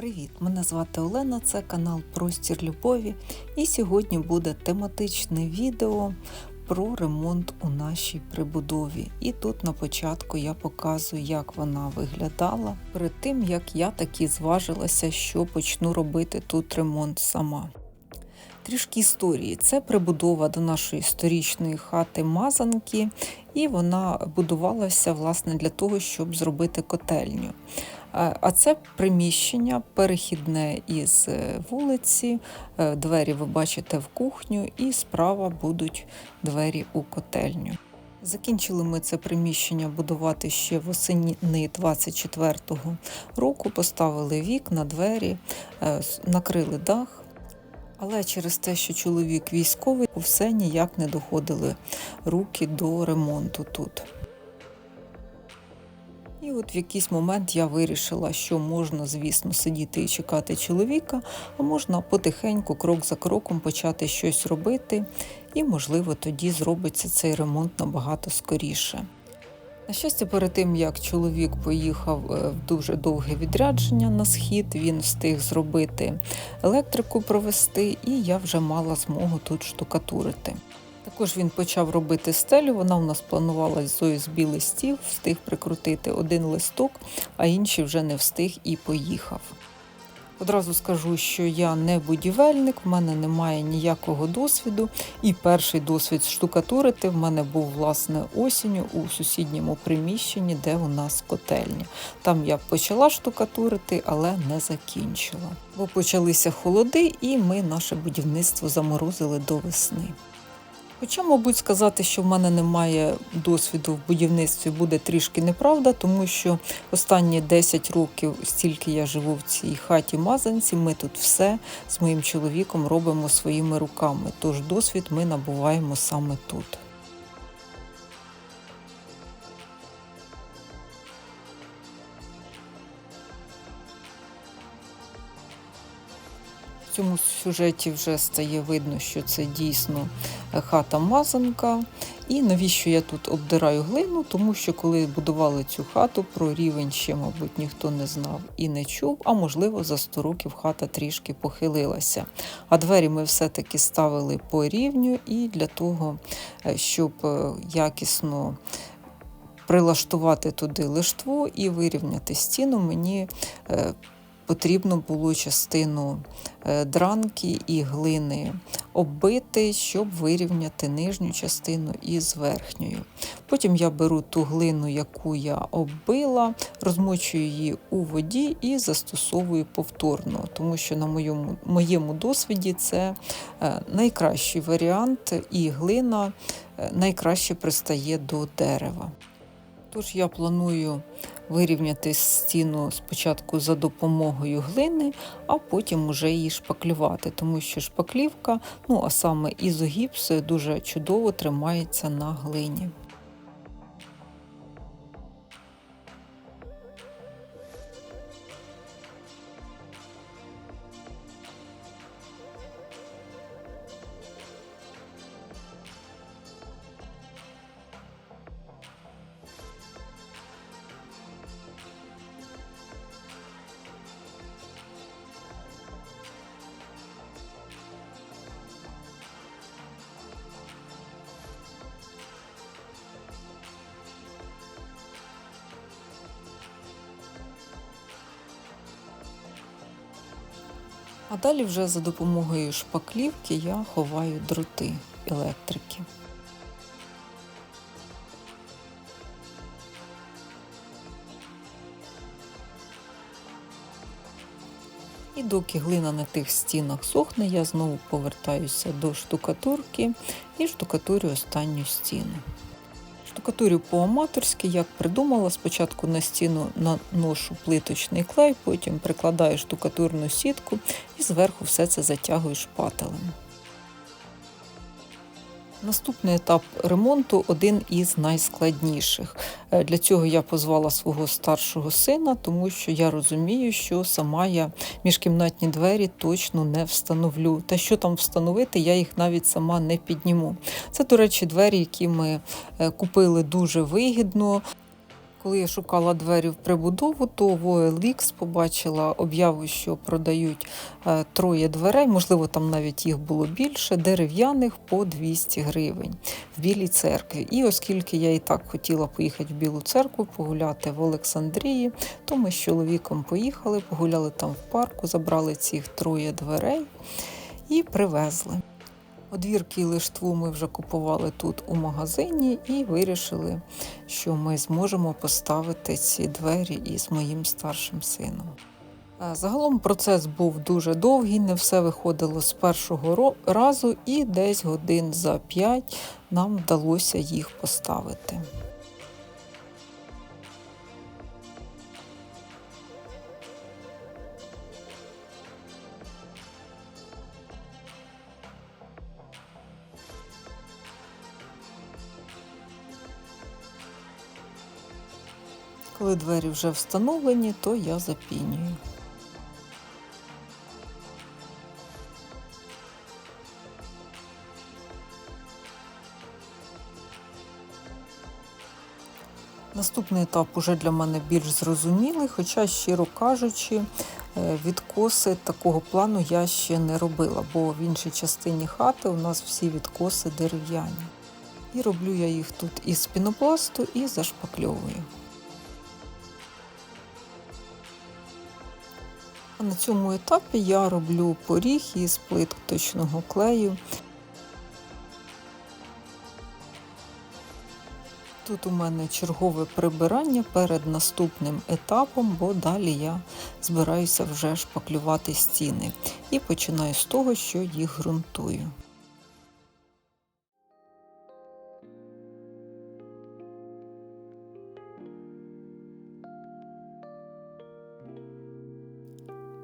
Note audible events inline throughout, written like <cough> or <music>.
Привіт! Мене звати Олена, це канал Простір Любові. І сьогодні буде тематичне відео про ремонт у нашій прибудові. І тут на початку я показую, як вона виглядала перед тим, як я таки зважилася, що почну робити тут ремонт сама. Трішки історії. Це прибудова до нашої історичної хати Мазанки, і вона будувалася власне для того, щоб зробити котельню. Е, А це приміщення перехідне із е, вулиці. Е, Двері ви бачите в кухню, і справа будуть двері у котельню. Закінчили ми це приміщення будувати ще восени 24-го року. Поставили вікна, двері, накрили дах. Але через те, що чоловік військовий, все ніяк не доходили руки до ремонту тут. І от в якийсь момент я вирішила, що можна, звісно, сидіти і чекати чоловіка, а можна потихеньку, крок за кроком, почати щось робити, і, можливо, тоді зробиться цей ремонт набагато скоріше. На щастя, перед тим як чоловік поїхав е, в дуже довге відрядження на схід, він встиг зробити електрику провести, і я вже мала змогу тут штукатурити. Також він почав робити стелю. Вона у нас планувалась з ОСБ листів, встиг прикрутити один листок, а інший вже не встиг і поїхав. Одразу скажу, що я не будівельник, в мене немає ніякого досвіду. І перший досвід штукатурити в мене був власне осінню у сусідньому приміщенні, де у нас котельня. Там я почала штукатурити, але не закінчила. Бо почалися холоди, і ми наше будівництво заморозили до весни. Хоча, мабуть, сказати, що в мене немає досвіду в будівництві, буде трішки неправда, тому що останні 10 років, стільки я живу в цій хаті мазанці, ми тут все з моїм чоловіком робимо своїми руками. Тож досвід ми набуваємо саме тут. В цьому сюжеті вже стає видно, що це дійсно хата мазанка. І навіщо я тут обдираю глину? Тому що коли будували цю хату, про рівень ще, мабуть, ніхто не знав і не чув, а можливо, за 100 років хата трішки похилилася. А двері ми все-таки ставили по рівню і для того, е, щоб е, якісно прилаштувати туди лиштву і вирівняти стіну, мені е, потрібно було частину е, дранки і глини оббити, щоб вирівняти нижню частину із верхньою. Потім я беру ту глину, яку я оббила, розмочую її у воді і застосовую повторно, тому що на моєму, моєму досвіді це е, найкращий варіант, і глина е, найкраще пристає до дерева. Тож я планую вирівняти стіну спочатку за допомогою глини, а потім уже її шпаклювати, тому що шпаклівка, ну а саме ізогіпс, дуже чудово тримається на глині. А далі вже за допомогою шпаклівки я ховаю дроти електрики. І доки глина на тих стінах сохне, я знову повертаюся до штукатурки і штукатурю останню стіну. Штукатурю по-аматорськи, як придумала, спочатку на стіну наношу плиточний клей, потім прикладаю штукатурну сітку і зверху все це затягую шпателем. Наступний етап ремонту один із найскладніших. Е, Для цього я позвала свого старшого сина, тому що я розумію, що сама я міжкімнатні двері точно не встановлю. Та що там встановити, я їх навіть сама не підніму. Це, до речі, двері, які ми е, купили дуже вигідно. Коли я шукала двері в прибудову, то в OLX побачила об'яву, що продають е, троє дверей, можливо, там навіть їх було більше, дерев'яних по 200 гривень в Білій церкві. І оскільки я і так хотіла поїхати в Білу церкву, погуляти в Олександрії, то ми з чоловіком поїхали, погуляли там в парку, забрали цих троє дверей і привезли. Одвірки і лиштву ми вже купували тут у магазині і вирішили, що ми зможемо поставити ці двері із моїм старшим сином. Е, Загалом процес був дуже довгий, не все виходило з першого разу, і десь годин за п'ять нам вдалося їх поставити. Коли двері вже встановлені, то я запінюю. Наступний етап уже для мене більш зрозумілий, хоча, щиро кажучи, е, відкоси такого плану я ще не робила, бо в іншій частині хати у нас всі відкоси дерев'яні. І роблю я їх тут із пінопласту і зашпакльовую. На цьому етапі я роблю поріг із плиточного клею. Тут у мене чергове прибирання перед наступним етапом, бо далі я збираюся вже шпаклювати стіни. І починаю з того, що їх ґрунтую.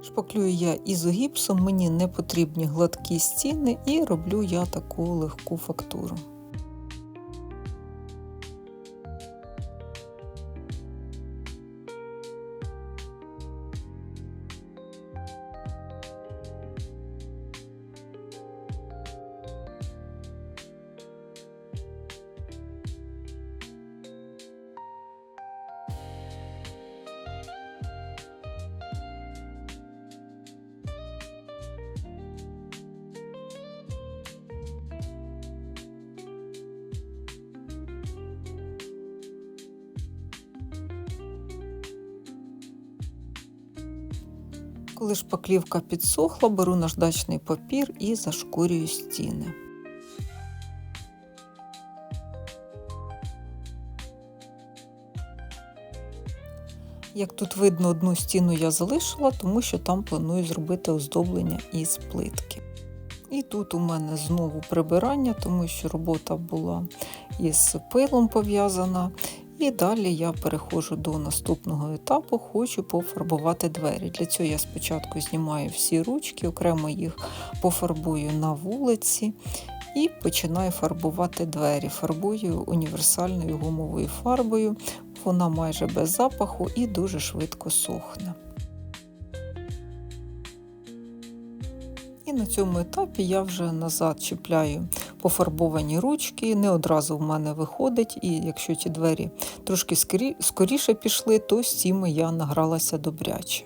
Шпаклюю я ізогіпсом, мені не потрібні гладкі стіни і роблю я таку легку фактуру. Коли шпаклівка підсохла, беру наждачний папір і зашкурюю стіни. Як тут видно, одну стіну я залишила, тому що там планую зробити оздоблення із плитки. І тут у мене знову прибирання, тому що робота була із пилом пов'язана. І далі я переходжу до наступного етапу, хочу пофарбувати двері. Для цього я спочатку знімаю всі ручки, окремо їх пофарбую на вулиці і починаю фарбувати двері. Фарбую універсальною гумовою фарбою, вона майже без запаху і дуже швидко сохне. І на цьому етапі я вже назад чіпляю пофарбовані ручки, не одразу в мене виходить, і якщо ті двері трошки скорі- скоріше пішли, то з цими я награлася добряче.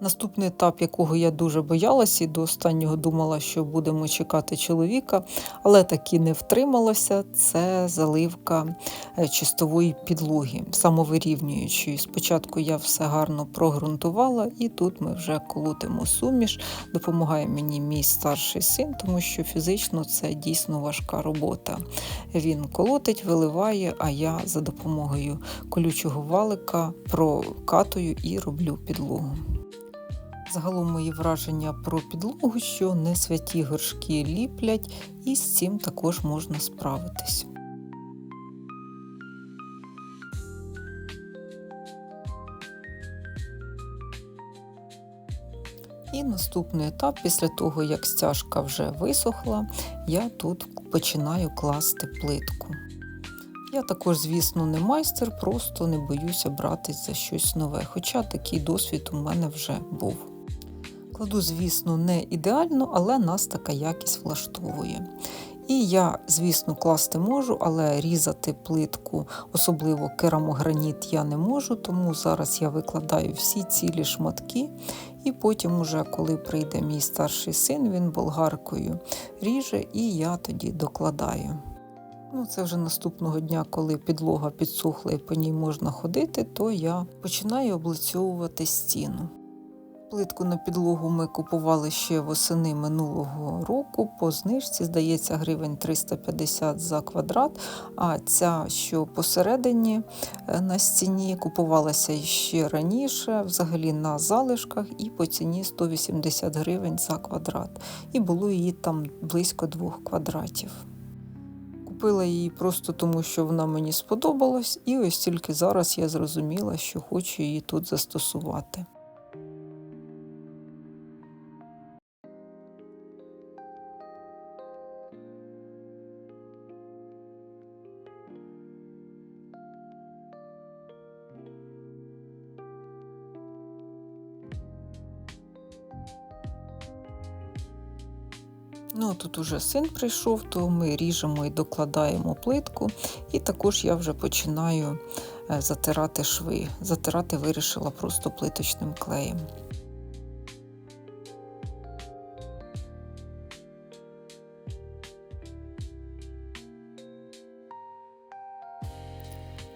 Наступний етап, якого я дуже боялася, і до останнього думала, що будемо чекати чоловіка, але таки не втрималася. Це заливка е, чистової підлоги, самовирівнюючої. Спочатку я все гарно прогрунтувала, і тут ми вже колотимо суміш. Допомагає мені мій старший син, тому що фізично це дійсно важка робота. Він колотить, виливає, а я за допомогою колючого валика прокатую і роблю підлогу. Загалом мої враження про підлогу, що не святі горшки ліплять, і з цим також можна справитись. І наступний етап, після того, як стяжка вже висохла, я тут починаю класти плитку. Я також, звісно, не майстер, просто не боюся братись за щось нове, хоча такий досвід у мене вже був. Кладу, звісно, не ідеально, але нас така якість влаштовує. І я, звісно, класти можу, але різати плитку, особливо керамограніт, я не можу, тому зараз я викладаю всі цілі шматки. І потім, уже, коли прийде мій старший син, він болгаркою ріже, і я тоді докладаю. Ну, це вже наступного дня, коли підлога підсохла і по ній можна ходити, то я починаю облицьовувати стіну. Плитку на підлогу ми купували ще восени минулого року по знижці, здається, гривень 350 за квадрат. А ця, що посередині е, на стіні, купувалася ще раніше, взагалі на залишках, і по ціні 180 гривень за квадрат. І було її там близько двох квадратів. Купила її просто тому, що вона мені сподобалась, і ось тільки зараз я зрозуміла, що хочу її тут застосувати. Ну, тут уже син прийшов, то ми ріжемо і докладаємо плитку. І також я вже починаю е, затирати шви. Затирати вирішила просто плиточним клеєм.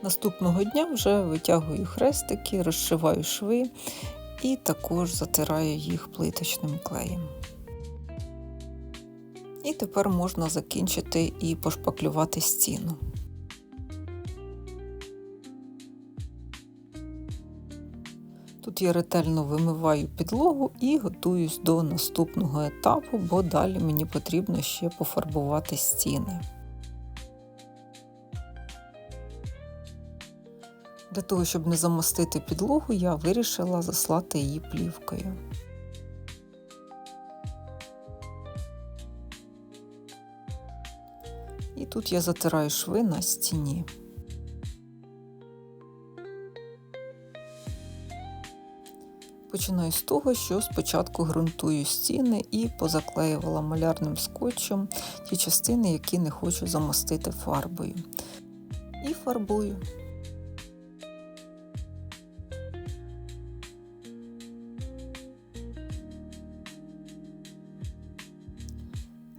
Наступного дня вже витягую хрестики, розшиваю шви і також затираю їх плиточним клеєм. І тепер можна закінчити і пошпаклювати стіну. Тут я ретельно вимиваю підлогу і готуюсь до наступного етапу, бо далі мені потрібно ще пофарбувати стіни. Для того, щоб не замостити підлогу, я вирішила заслати її плівкою. І тут я затираю шви на стіні. Починаю з того, що спочатку ґрунтую стіни і позаклеювала малярним скотчем ті частини, які не хочу замостити фарбою. І фарбую.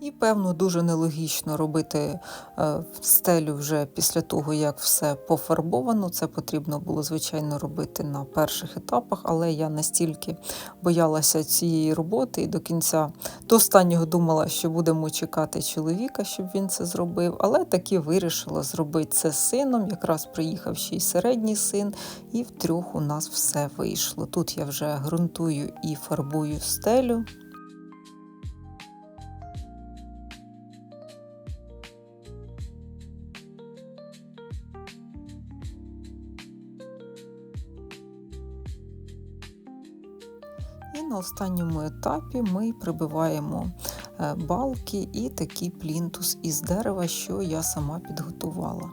І, певно, дуже нелогічно робити е, стелю вже після того, як все пофарбовано. Це потрібно було, звичайно, робити на перших етапах, але я настільки боялася цієї роботи і до кінця до останнього думала, що будемо чекати чоловіка, щоб він це зробив. Але таки вирішила зробити це з сином. Якраз приїхав ще й середній син, і втрьох у нас все вийшло. Тут я вже ґрунтую і фарбую стелю. І на останньому етапі ми прибиваємо е, балки і такий плінтус із дерева, що я сама підготувала.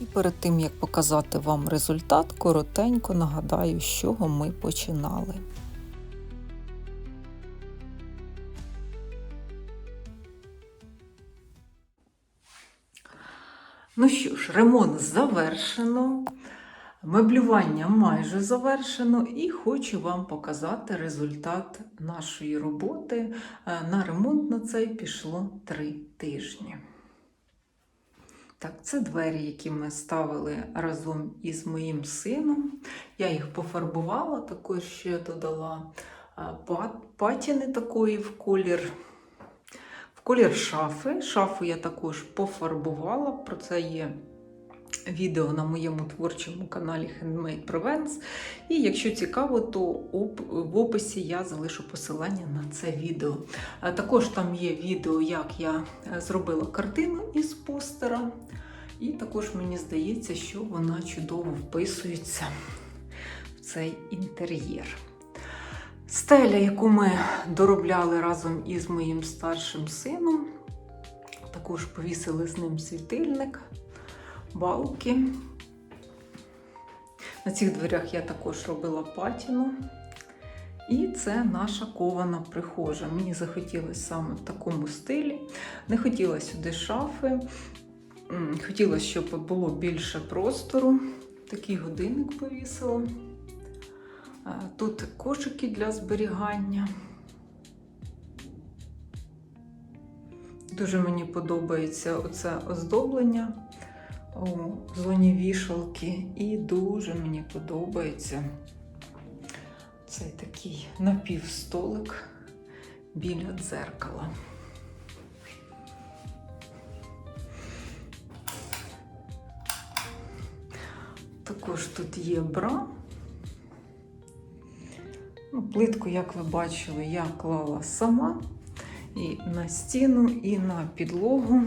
І перед тим як показати вам результат, коротенько нагадаю, з чого ми починали. Ну що ж, ремонт завершено, меблювання майже завершено, і хочу вам показати результат нашої роботи. Е, На ремонт на цей пішло три тижні. Так, це двері, які ми ставили разом із моїм сином. Я їх пофарбувала, також ще додала е, патіни такої в колір колір шафи. Шафу я також пофарбувала. Про це є відео на моєму творчому каналі Handmade Prevents. І якщо цікаво, то в описі я залишу посилання на це відео. Також там є відео, як я е, зробила картину із постера. І також мені здається, що вона чудово вписується в цей інтер'єр. Стеля, яку ми доробляли разом із моїм старшим сином, також повісили з ним світильник. балки. На цих дверях я також робила патіну. І це наша кована прихожа. Мені захотілося саме в такому стилі. Не хотіла сюди шафи. М, Хотілося, щоб було більше простору. Такий годинник повісила. Тут кошики для зберігання. Дуже мені подобається оце оздоблення у зоні вішалки. І дуже мені подобається цей такий напівстолик біля дзеркала. Також тут є бра. Ну, плитку, як ви бачили, я клала сама і на стіну, і на підлогу.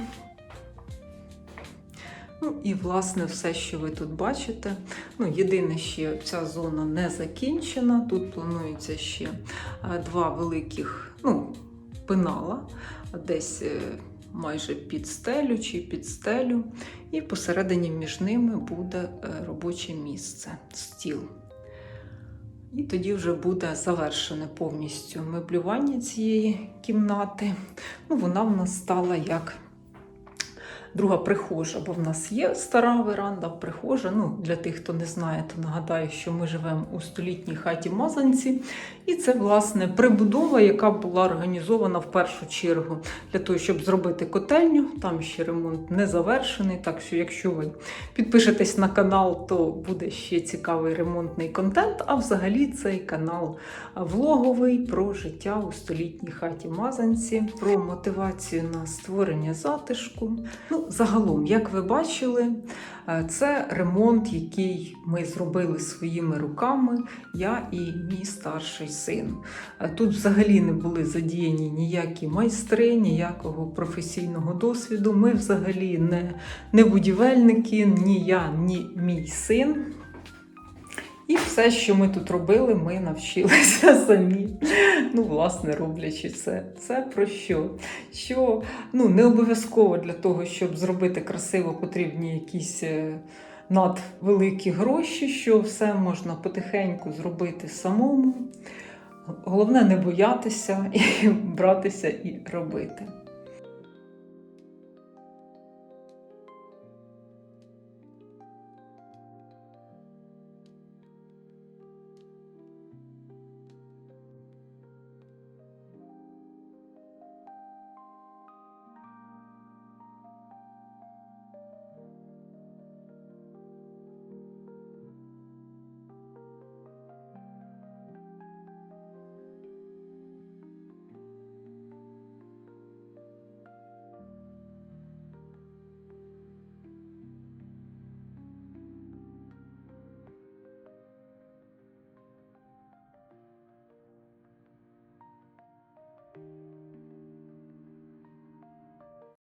Ну і власне все, що ви тут бачите. Ну, єдине, ще ця зона не закінчена. Тут планується ще е, два великих ну, пенала, десь е, майже під стелю чи під стелю. І посередині між ними буде е, робоче місце, стіл. І тоді вже буде завершене повністю меблювання цієї кімнати. Ну, вона в нас стала як друга прихожа, бо в нас є стара веранда, прихожа. Ну, для тих, хто не знає, то нагадаю, що ми живемо у столітній хаті Мазанці. І це, власне, прибудова, яка була організована в першу чергу для того, щоб зробити котельню. Там ще ремонт не завершений. Так що, якщо ви підпишетесь на канал, то буде ще цікавий ремонтний контент. А взагалі цей канал влоговий про життя у столітній хаті Мазанці, про мотивацію на створення затишку. Ну, загалом, як ви бачили, е, це ремонт, який ми зробили своїми руками, я і мій старший син. Е, Тут взагалі не були задіяні ніякі майстри, ніякого професійного досвіду. Ми взагалі не, не будівельники, ні я, ні мій син. І все, що ми тут робили, ми навчилися <laughs> самі. Ну, власне, роблячи це. Це про що? Що ну, не обов'язково для того, щоб зробити красиво, потрібні якісь е, надвеликі гроші, що все можна потихеньку зробити самому. Головне не боятися <laughs> і братися і робити.